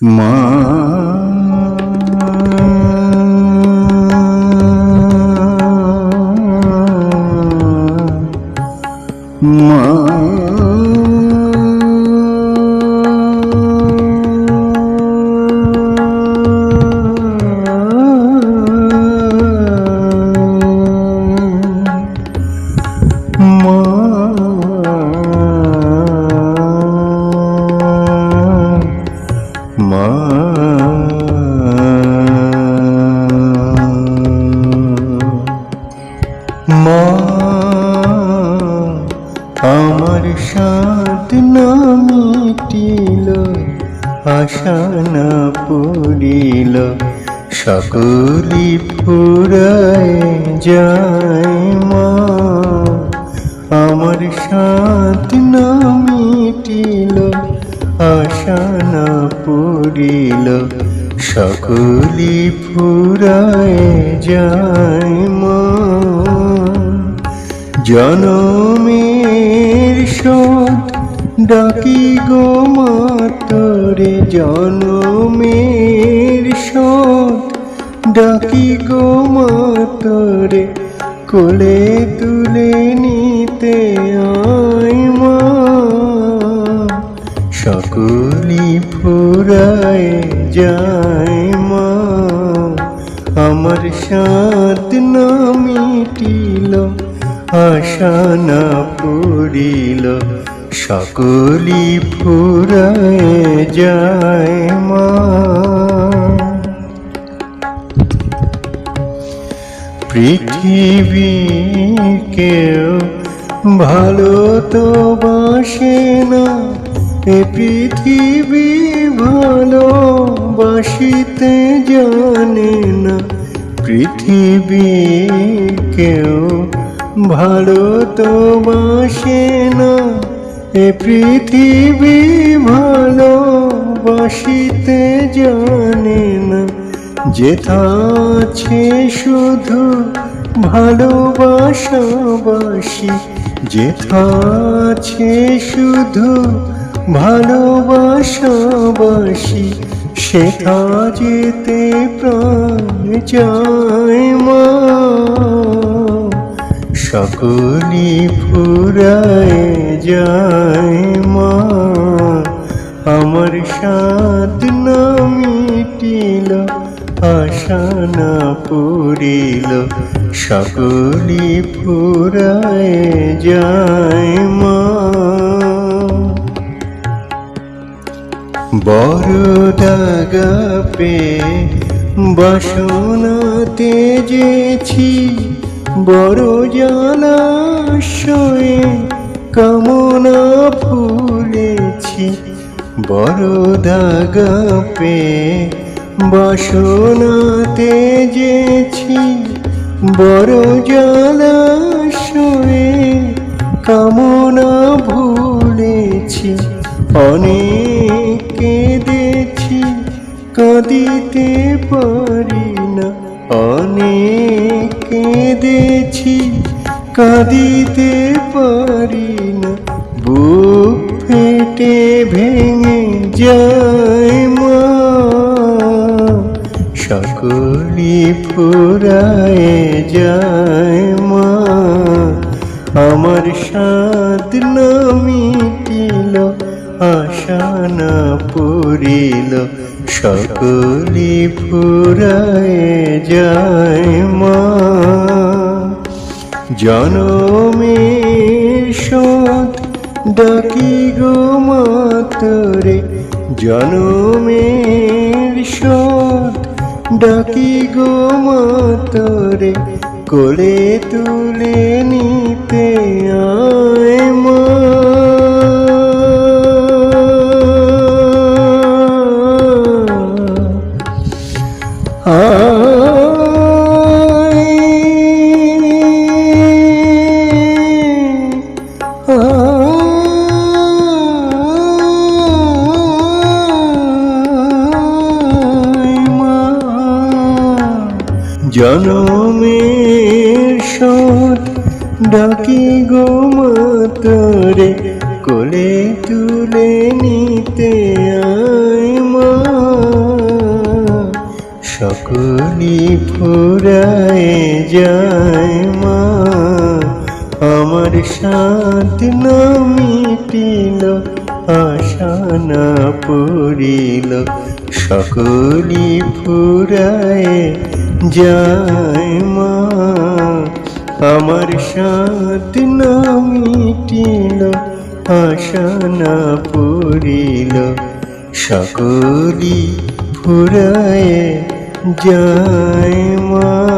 মা মা মিটিল আশা না পড়িল। সকলি ফুরায় যায় মা। আমার সাথ না মিটিল, আশা না পড়িল। সকলি ফুরায় যায় মা। জনমের শোধ ডাকি গো মাতরে জনমের শোধ ডাকি গো মাতরে কোলে তুলে নিতে আয় মা। সকলি ফুরায় যায় মা। আমার সাথ না মিটিল, আশা না পড়িল সকলি ফুরায় যায় মা। পৃথিবী কেউ ভালো তো বাসে না, এ পৃথিবী ভালো বাসিতে জানে না। পৃথিবী কেউ ভালো তো বাসে না এ পৃথিবী ভালোবাসিতে জানে না যেথা আছে শুধু ভালোবাসাবাসি। যেথা আছে শুধু ভালোবাসাবাসি, সেথা যেতে প্রাণ যায় মা। সকলি ফুরায় যায় মা। আমার না মিটিল, আশা না পড়িল। সকলি ফুরায় যায় মা। বড় দাগা পে বাসনাতে যেছি বড় জলাশয়ে কামনা ফুলেছি, বড় দাগা পে বাসনাতে যেছি, বড় জলাশয়ে কামনা ভুলেছি, অনেক কেঁদেছি কাঁদিতে পারি কেঁদেছি কাঁদিতে পারি না বুক ফেটে ভেঙে যায় মা। সকলি ফুরায় যায় মা। আমার সাদ না আশা না পড়িল। সকলি ফুরায় যায় মা। জনমের সত ডাকি গো মাতরে জনমের সত ডাকি গো মাতরে কোলে তুলে নিতে আয়। জনমের ডাকি গো মাতরে, কোলে তুলে নিতে আয় মা। সকলি ফুরায় যায় মা। আমার সাথ না মিটিল, আশা না পড়িল। সকলি ফুরায় যায় মা আমার সাত না মিটিল আশা না পড়িল সকলি ফুরায় যায় মা